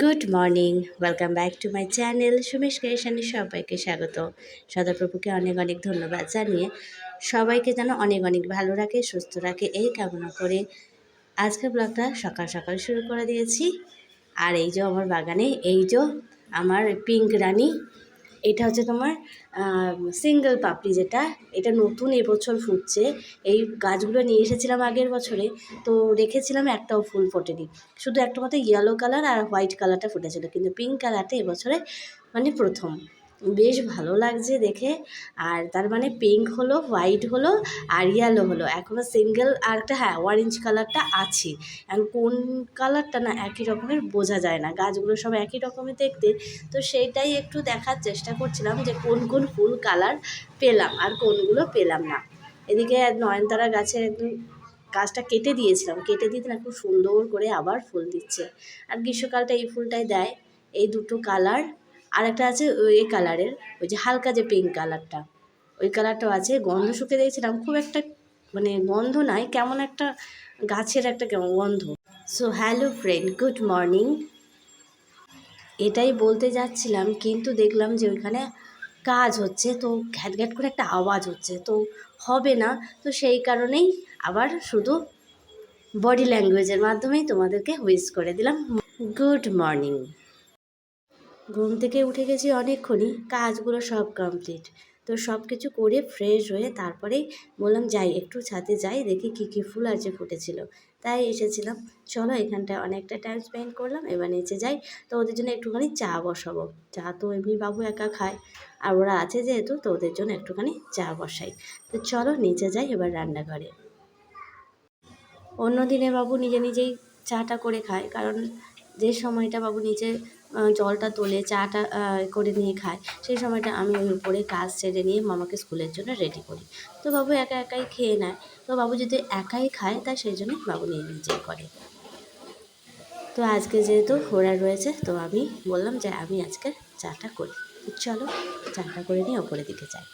Good morning welcome back to my channel Sumesh Keshani সবাইকে স্বাগত। সদাপ্রভুকে অনেক অনেক ধন্যবাদ জানিয়ে সবাইকে যেন অনেক অনেক ভালো রাখে, সুস্থ রাখে, এই কামনা করে আজকের ব্লগটা সকাল সকাল শুরু করে দিয়েছি। আর এই যে আমার বাগানে, এই যে আমার পিঙ্ক রানী এটা হচ্ছে তোমার সিঙ্গেল পাপড়ি যেটা, এটা নতুন এবছর ফুটছে। এই গাছগুলো নিয়ে এসেছিলাম আগের বছরে, তো রেখেছিলাম একটাও ফুল ফোটেনি। শুধু একটা মতো ইয়েলো কালার আর হোয়াইট কালারটা ফুটেছিল, কিন্তু পিঙ্ক কালারটা এবছরে মানে প্রথম। বেশ ভালো লাগছে দেখে। আর তার মানে পিঙ্ক হলো হোয়াইট হলো, আর ইয়েলো হলো। এখনও সিঙ্গেল আর একটা হ্যাঁ অরেঞ্জ কালারটা আছে। এখন কোন কালারটা না একই রকমের বোঝা যায় না। গাছগুলো সব একই রকমের দেখতে। তো সেইটাই একটু দেখার চেষ্টা করছিলাম যে কোন কোন ফুল কালার পেলাম আর কোনগুলো পেলাম না। এদিকে নয়নতারা গাছে একদম গাছটা কেটে দিয়েছিলাম। কেটে দিতে না খুব সুন্দর করে আবার ফুল দিচ্ছে। আর গ্রীষ্মকালটা এই ফুলটাই দেয়। এই দুটো কালার আর একটা আছে ওই কালারের, ওই যে হালকা যে পিঙ্ক কালারটা। ওই কালারটাও আছে, গন্ধ শুকে দিয়েছিলাম খুব একটা মানে গন্ধ নাই, কেমন একটা গাছের একটা কেমন গন্ধ। So hello friend good morning এটাই বলতে যাচ্ছিলাম, কিন্তু দেখলাম যে ওইখানে কাজ হচ্ছে, তো ঘ্যাট ঘ্যাট করে একটা আওয়াজ হচ্ছে, তো হবে না। তো সেই কারণেই আবার শুধু বডি ল্যাঙ্গুয়েজের মাধ্যমেই তোমাদেরকে হুইস করে দিলাম। গুড মর্নিং ঘুম থেকে উঠে গেছি অনেকক্ষণই, কাজগুলো সব কমপ্লিট তো সব কিছু করে ফ্রেশ হয়ে তারপরেই বললাম, যাই, একটু ছাদে যাই, দেখি কী কী ফুল আছে ফুটেছিল। তাই এসেছিলাম। চলো এখানটায় অনেকটা টাইম স্পেন্ড করলাম, এবার নিচে যাই। তো ওদের জন্য একটুখানি চা বসাবো। চা তো এমনি বাবু একা খায়, আর ওরা আছে যেহেতু, তো ওদের জন্য একটুখানি চা বসাই। তো চলো নিচে যাই এবার রান্নাঘরে। অন্য দিনে বাবু নিজে নিজেই চাটা করে খায়, কারণ যে সময়টা বাবু নিচে জলটা তোলে চাটা করে নিয়ে খায়। সেই সময়টা আমি ওই উপরে কাজ সেরে নিয়ে মামাকে স্কুলের জন্য রেডি করি। তো বাবু একা একাই খেয়ে নেয়। তো বাবু যদি একাই খায়, তাই সেই জন্য বাবু নিয়ে নিজেই করে। তো আজকে যেহেতু ওরা রয়েছে, তো আমি বললাম যে আমি আজকে চাটা করি। চলো, চাটা করে নিয়ে ওপরের দিকে যাই।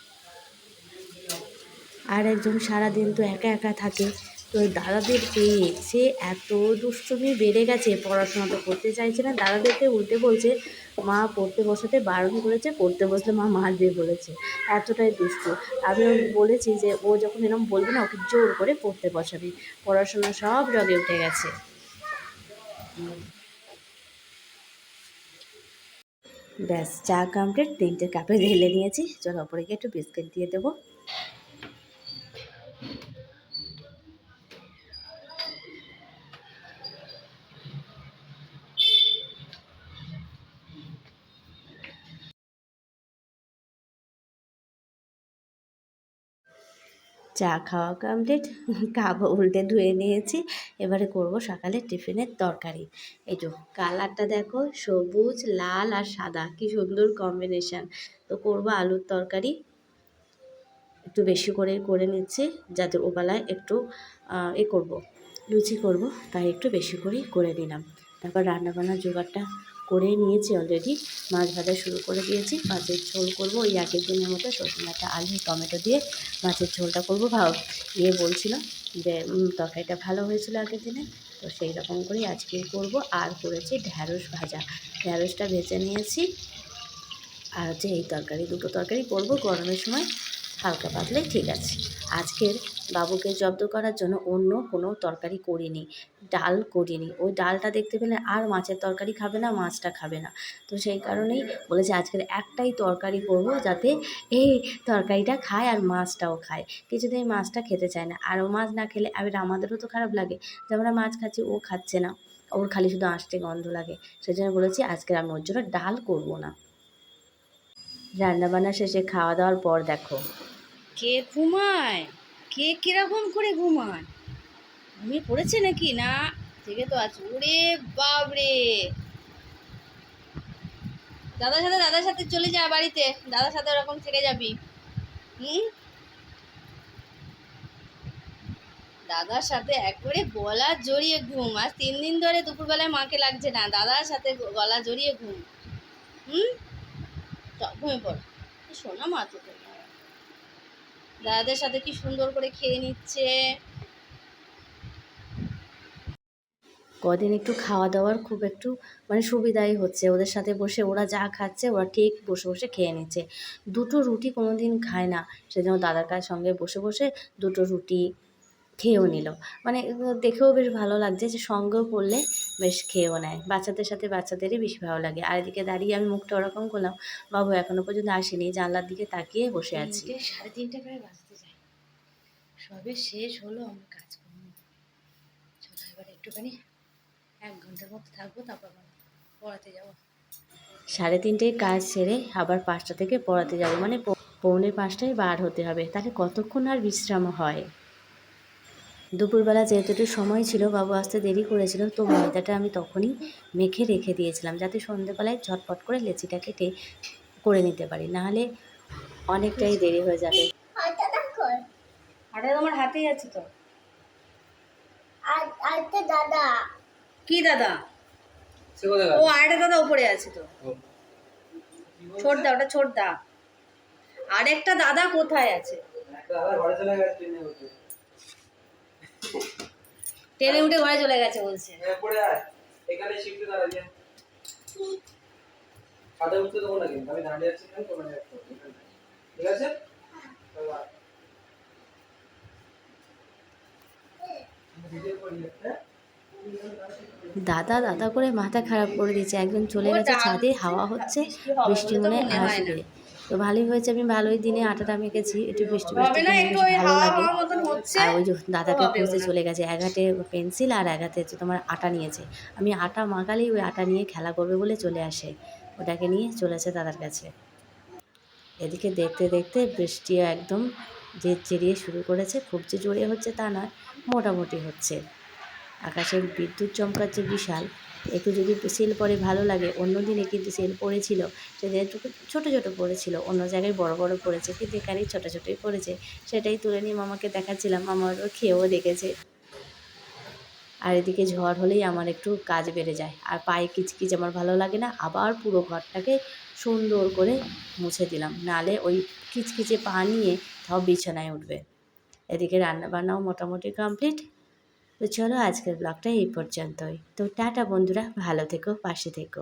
আর একজন সারাদিন তো একা একা থাকে। তো দাদাদের পেয়ে সে এত দুষ্টুমি বেড়ে গেছে, পড়াশোনা তো করতে চাইছে না। দাদাদেরকে উল্টে বলছে, মা পড়তে বসাতে বারণ করেছে, পড়তে বসলে মা মারবে বলেছে। এতটাই দুষ্টু। আমি বলেছি যে, ও যখন এরকম বলবে না, ওকে জোর করে পড়তে বসাবি। পড়াশোনা সব জগে উঠে গেছে। ব্যাস, চা কমপ্লিট তিনটে কাপে ঢেলে নিয়েছি। চলো, ওপরে গিয়ে একটু বিস্কিট দিয়ে দেবো। চা খাওয়া কমপ্লিট কাপ উল্টে ধুয়ে নিয়েছি। এবারে করব সকালে টিফিনের তরকারি। এই তো, কালারটা দেখো, সবুজ, লাল আর সাদা, কি সুন্দর কম্বিনেশান তো করব আলুর তরকারি। একটু বেশি করে করে নিচ্ছি, যাতে ওবেলায় একটু এ করব। লুচি করব, তাই একটু বেশি করেই করে নিলাম। তারপর রান্নাবান্নার জোগাড়টা করে নিয়েছি অলরেডি মাছ ভাজা শুরু করে দিয়েছি। মাছের ঝোল করব। ওই আগের দিনের মতো সজনে একটা আলু, টমেটো দিয়ে মাছের ঝোলটা করব। ভাব ইয়ে বলছিল যে তরকারিটা ভালো হয়েছিল আগের দিনে। তো সেই রকম করেই আজকে করব। আর করেছি ঢ্যাঁড়স ভাজা। ঢ্যাঁড়সটা ভেজে নিয়েছি। আর হচ্ছে এই তরকারি, দুটো তরকারি করব গরমের সময়। হালকা পাতলাই ঠিক আছে। আজকের বাবুকে জব্দ করার জন্য অন্য কোনো তরকারি করিনি, ডাল করিনি। ওই ডালটা দেখতে পেলে আর মাছের তরকারি খাবে না, মাছটা খাবে না। তো সেই কারণেই বলেছে আজকের একটাই তরকারি করব যাতে এই তরকারিটা খায় আর মাছটাও খায়। কিছুতেই মাছটা খেতে চায় না। আর ও মাছ না খেলে এবার আমাদেরও তো খারাপ লাগে যে আমরা মাছ খাচ্ছি, ও খাচ্ছে না। ওর খালি শুধু আসতে গন্ধ লাগে। সেই জন্য বলেছি আজকের আমি ওর জন্য ডাল করব না। রান্নাবান্না শেষে খাওয়া দাওয়ার পর দেখো। কে ঘুমায়? কে কীরকম করে ঘুমায়? ঘুমিয়ে পড়েছে নাকি? না থেকে তো আছে। ওরে বাবরে দাদার সাথে দাদার সাথে চলে যা বাড়িতে। দাদার সাথে ওরকম থেকে যাবি। হুম? দাদার সাথে একবারে গলা জড়িয়ে ঘুম। আজ তিন দিন ধরে দুপুরবেলায় মাকে লাগছে না। দাদার সাথে গলা জড়িয়ে ঘুম। হুম? ঘুমিয়ে পড়। শোনা মা তো দাদাদের সাথে কি সুন্দর করে খেয়ে নিচ্ছে? কদিন একটু খাওয়া দাওয়ার খুব একটু মানে সুবিধাই হচ্ছে। ওদের সাথে বসে ওরা যা খাচ্ছে, ওরা ঠিক বসে বসে খেয়ে নিচ্ছে। দুটো রুটি কোনো দিন খায় না। সেজন্য দাদার কার সঙ্গে বসে বসে দুটো রুটি খেয়েও নিল। মানে দেখেও বেশ ভালো লাগছে যে সঙ্গেও পড়লে বেশ খেয়েও নেয়। বাচ্চাদের সাথে বাচ্চাদেরই বেশি ভালো লাগে। আর এদিকে দাঁড়িয়ে আমি মুখটা ওরকম করলাম বাবু এখনও পর্যন্ত আসেনি জানলার দিকে তাকিয়ে বসে আছি। সাড়ে তিনটে প্রায় বাজতে যায়। সবে শেষ হলো আমার কাজকর্ম। চলো এবার একটুখানি এক ঘণ্টার মতো থাকব তারপর পড়াতে যাব। সাড়ে তিনটেয় কাজ সেরে আবার পাঁচটা থেকে পড়াতে যাব। মানে পৌনে পাঁচটায় বার হতে হবে। তাহলে কতক্ষণ আর বিশ্রাম হয়? দুপুরবেলা যেহেতু একটু সময় ছিল বাবু আসতে দেরি করেছিল তো ময়দাটা আমি তখনই মেখে রেখে দিয়েছিলাম যাতে সন্ধেবেলায় ঝটপট করে লেচিটা কেটে করে নিতে পারি। নাহলে অনেকটাই দেরি হয়ে যাবে। আটা তোমার হাতেই আছে তো। আরেকটা দাদা। কি দাদা? কোথায় ও আরেকটা দাদা উপরে আছে তো। ছোট দা ওটা ছোট দা আরেকটা দাদা কোথায় আছে? দাদা ঘরে চলে গেছে ট্রেনে উঠে ঘরে চলে গেছে বলছে। হ্যাঁ, এখানে শিফটে উঠতে দেবো না কিন্তু আমি দাঁড়িয়ে আছি ঠিক আছে? একটা দাদা দাদা করে মাথা খারাপ করে দিয়েছে। একজন চলে গেছে ছাদে হাওয়া হচ্ছে বৃষ্টি মনে হয় আসবে। তো ভালোই হয়েছে আমি ভালোই দিনে আটাটা মেখেছি একটু বৃষ্টি বৃষ্টি ভালো লাগে। আর ওই যে দাদাকে মনে চলে গেছে এক হাতে পেন্সিল আর এক হাতে তোমার আটা নিয়েছে। আমি আটা মাখালেই ওই আটা নিয়ে খেলা করবে বলে চলে আসে। ওটাকে নিয়ে চলেছে দাদার কাছে। এদিকে দেখতে দেখতে বৃষ্টিও একদম যে চেরিয়ে শুরু করেছে খুব যে জোরে হচ্ছে তা নয় মোটামুটি হচ্ছে। আকাশের বিদ্যুৎ চমকাচ্ছে বিশাল। একটু যদি সেল পরে ভালো লাগে। অন্য দিনে কিন্তু সেল পড়েছিল। সেদিন ছোটো ছোটো পড়েছিল। অন্য জায়গায় বড় বড় পড়েছে। কিন্তু এখানেই ছোটো ছোটোই পড়েছে। সেটাই তুলে নিয়ে মামাকে দেখাচ্ছিলাম। মামারও খেয়েও দেখেছে। আর এদিকে ঝড় হলেই আমার একটু কাজ বেড়ে যায়। আর পায়ে কিচকিচ আমার ভালো লাগে না। আবার পুরো ঘরটাকে সুন্দর করে মুছে দিলাম। নালে ওই কিচকিচে পা নিয়ে তাও বিছানায় উঠবে। এদিকে রান্না বান্নাও মোটামুটি কমপ্লিট তো চলো আজকের ব্লগটা এই পর্যন্তই। তো টাটা বন্ধুরা ভালো থেকো পাশে থেকো।